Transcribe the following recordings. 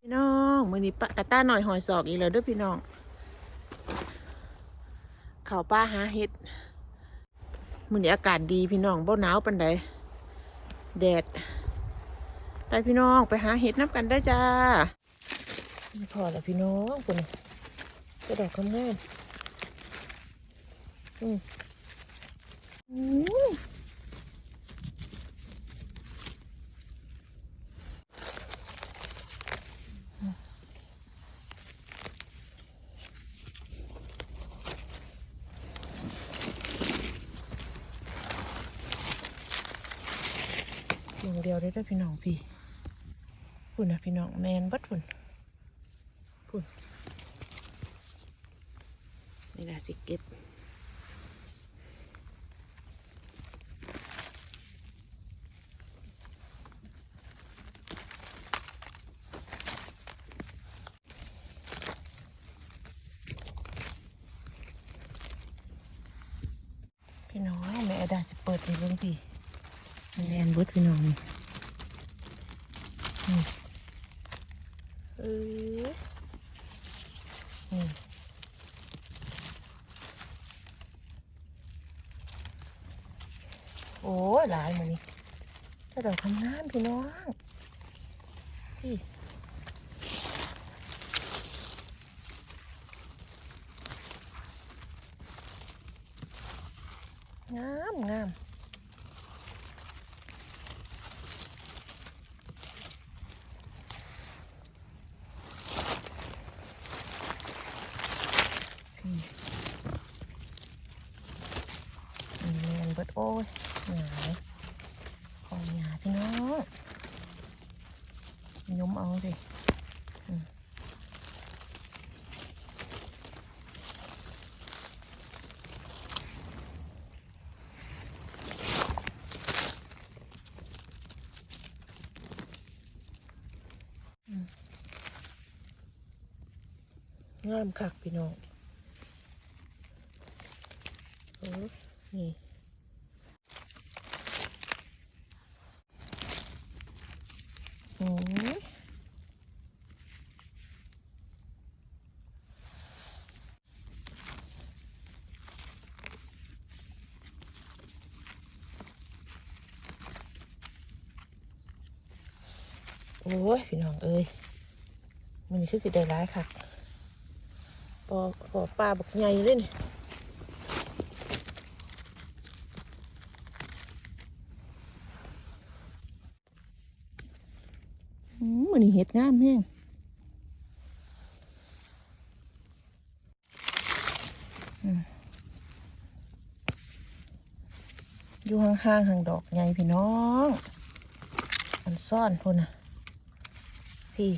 พี่น้องมือนี้ปะกะต้าหน่อยหอยศอกอีกแล้วด้วยพี่น้อง เขาป้าหาเห็ดมือนี้อากาศดีพี่น้องบ่หนาวปันใด แดด ไปพี่น้องไปหาเห็ดน้ำกันได้จ้าไม่พอแล้วพี่น้องคุณจะดอกคำงามอืม เดียวได้ด้วยพี่น้องพี่คุณนะพี่น้องแมนบัดคุณคุณนี่แหละสิเก็บพี่น้องแม่ดาจะเปิดให้เบิ่งพี่แอนบิดพี่น้องนี่นี่ เออโอ้หลายมานี่ถ้าเราทำงานพี่น้องพี่งามงามพี่นี่แมนเบิดโอ้ยหงายของหงายพี่น้องยมเอาสิอืม งามคักพี่น้องโอ้นี่โอ้ยโอ้ย พี่น้องเอ้ยมันนี่คือสิได้ร้ายค่ะ ปอปอปลาบักใหญ่เลยนี่มมันนี่เห็ดงามแห้งอยู่ห่างๆห่างดอกใหญ่พี่น้องมันซ่อนพุ่นนะพี่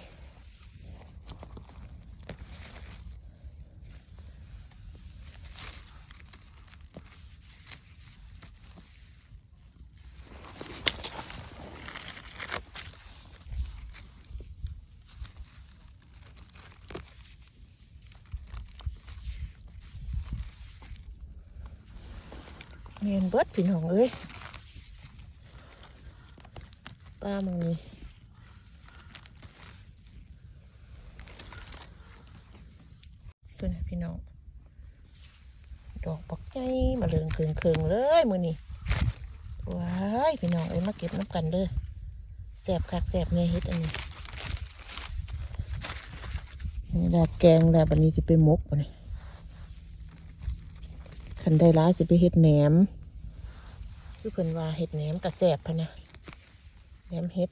เมียนเบิดพี่น้องเอ้ยป้ามึงนี่ตัวนะพี่น้อง ดอกปักใจมาเรืองเคืองเคืองเลยมือนี่ว้ายพี่น้องเอ้ยมาเก็บน้ำกันเด้อแสบคักแสบเนี่ยเฮ็ดอันนี้นี่แหละแกงแล้วบันนี้สิไปมกบันนี้คันได้ร้ายสิไปเฮ็ดแหนม คือเพิ่นว่าเฮ็ดแหนมกระแสบพะนะแหนมเฮ็ด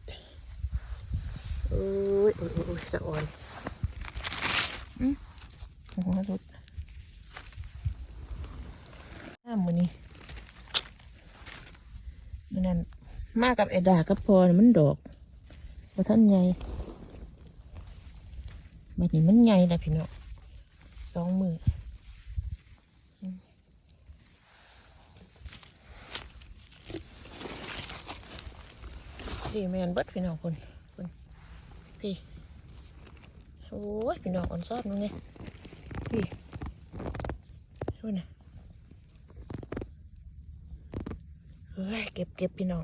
โอ้ยโอ้ยโอ้ยสะอ่อนอืมหัวรุดน้ำมือนี้มันนั่นมากับไอ้ดากับพอนมันดอกพอท่านใหญ่บัดนี้มันใหญ่แล้วพี่น้องสองมือ พี่แมนเบิดพี่น้องคนคนพี่โอ้ยพี่น้องอ่อนซอดนู่นนี่พี่ดูนะเฮ้ยเก็บเก็บพี่น้อง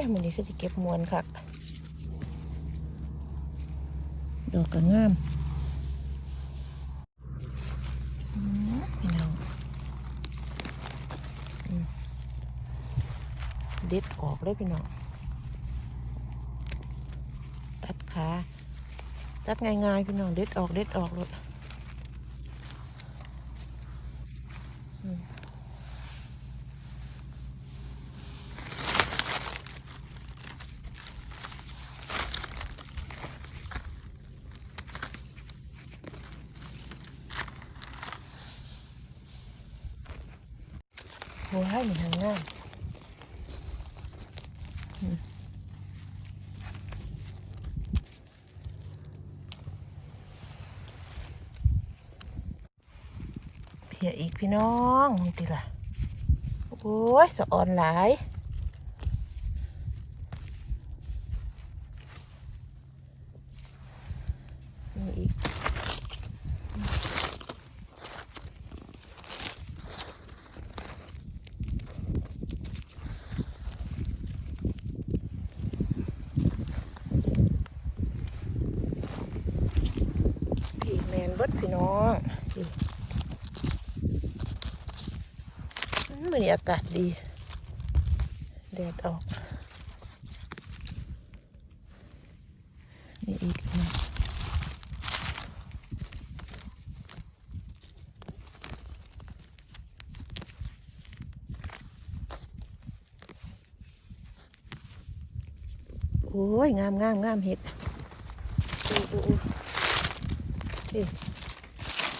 ยมันนี้คือจะเก็บมวนคักดอกก็งามอืมพี่น้องอืมเด็ดออกเลยพี่น้อง ตัดขา ตัดง่ายๆพี่น้อง เด็ดออก เด็ดออกเลยอืม โอ้ยมันทางง่ายเพียอีกพี่น้องมึงติล่ะ โอ้ยสะออนหลายนี่อีก พี่แมนเบิด พี่น้องมันอากาศดีแดดออกนี่อีกนะโอ้ย งามงามงามเห็ดอู้อู้อู้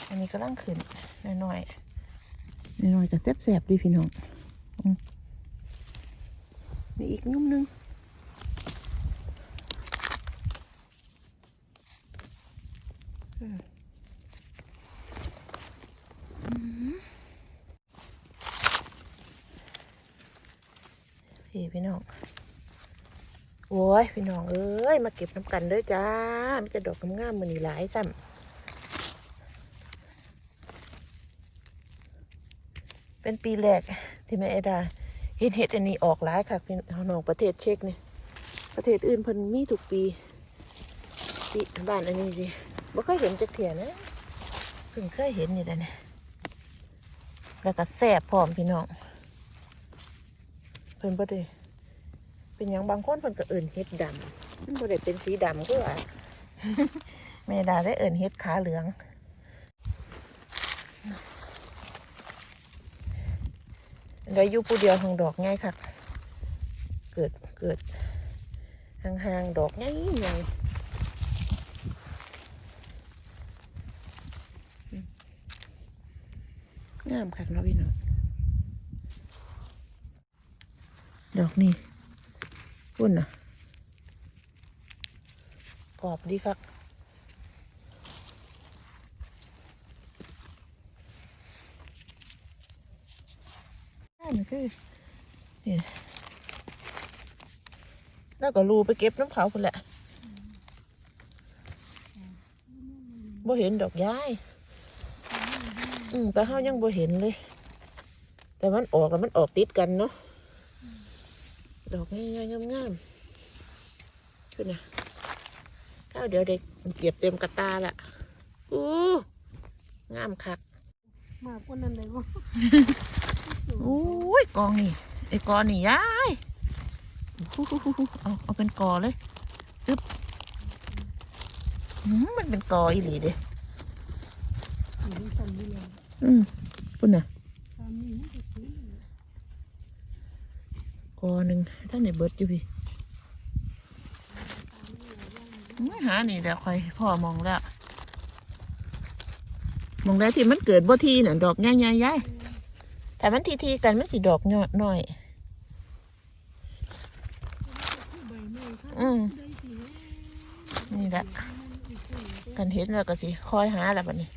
อันนี้ก็ร่างขึ้นน้อยๆน้อยๆก็แซ่บๆดีพี่น้องอืมนี่อีกนุ่มนึงอืมอืมพี่พี่น้อง โอ้ย พี่น้อง เอ้ย มาเก็บน้ำกันเด้อจ้า มีแต่ดอกงามๆมือนี่หลายซ้ำ เป็นปีแรกที่แม่เอดาเห็นเห็ดอันนี้ออกหลายค่ะพี่น้องประเทศเช็กเนี่ยประเทศอื่นพิ่นมีทุกปีปีบ้านอันนี้สิบ่เคยเห็นจักเถียนะเพิ่งเคยเห็นนี่แหละนะแล้วก็แซ่บพร้อมพี่น้องเพิ่นบ่ได้เป็นอย่างบางคนเพิ่นก็เอิ่นเฮ็ดดำมันบ่ได้เป็นสีดำคือว่าแม่ดาได้เอิ่นเฮ็ดขาเหลือง ได้อยู่ผู้เดียวทางดอกง่ายค่ะ เกิดเกิดห่างๆดอกง่ายใหญ่งามค่ะเนาะพี่น้องดอกนี่พุ่นน่ะกรอบดีครับ นี่คือนี่แล้วก็รูไปเก็บน้ำเขาคนแหละบ่เห็นดอกย้าย อืมแต่เฮายังบ่เห็นเลย แต่มันออกแล้วมันออกติดกันเนาะ ดอกง่ายๆงามๆคุณนะข้าวเดี๋ยวเด็กเก็บเต็มกระตาละอู้งามคัก มากกว่านั้นเลยวะ โอ้ยกองนี่ไอ้กอนี่ยายเอาเอาเป็นกอเลยอึ๊บมันเป็นกออีหลีเด้อืมปุ่นน่ะกอหนึ่งท่านไหนเบิดอยู่พี่หานี่เดี๋ยวคอยพ่อมองแล้ว มองได้ที่มันเกิดบ่ทีน่ะดอกใหญ่ๆยาย แต่มันทีๆกันมันสิดอกยอดน้อยน้อืมนี่แหละกันเห็นแล้วก็สิคอยหาแล้วบัดนี้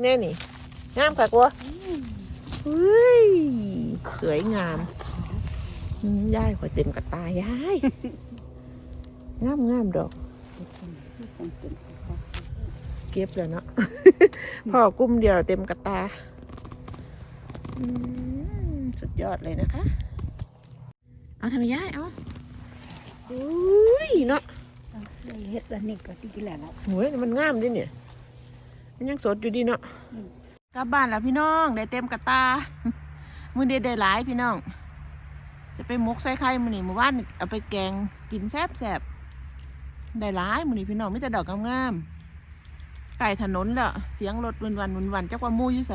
แน่นี่งามค่ะกัวเฮ้ยสวยงามอืมยายคอยเต็มกระตายายงามงามดอก เก็บแล้วเนาะ พ่อกุ้มเดียวเต็มกระตาอืมสุดยอดเลยนะคะ เอาทำไมยายเอาอุ้ยเนาะได้เฮ็ดอันนี้ก็ดีแล้วล่ะโอ้ยมันงามดิเนี่ย มันยังสดอยู่ดีเนาะกลับบ้านแล้วพี่น้องได้เต็มกระตา มือเด็ดได้หลายพี่น้อง จะไปหมกใส่ไข่มือนี่มือว่านนี่เอาไปแกงกินแซ่บแซบๆ ได้หลายมือนี่พี่น้องไมแต่จะดอกงามๆไก่ถนนแล้วเสียงรถวันวันวันวันๆจักว่ามูอยู่ใส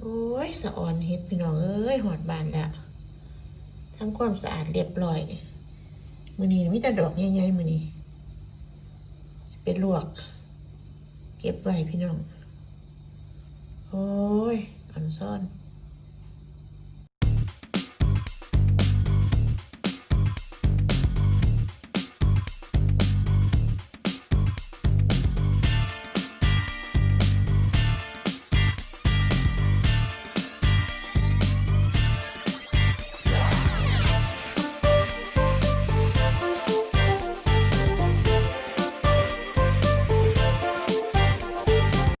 โอ้ยสะออนเฮ็ดพี่น้องเอ้ยหอดบานแล้วทำความสะอาดเรียบร้อย มือนี้มีแต่ดอกใหญ่ๆมือนี้เป็นลวก เก็บไว้พี่น้อง โอ้ยอ่อนซ่อน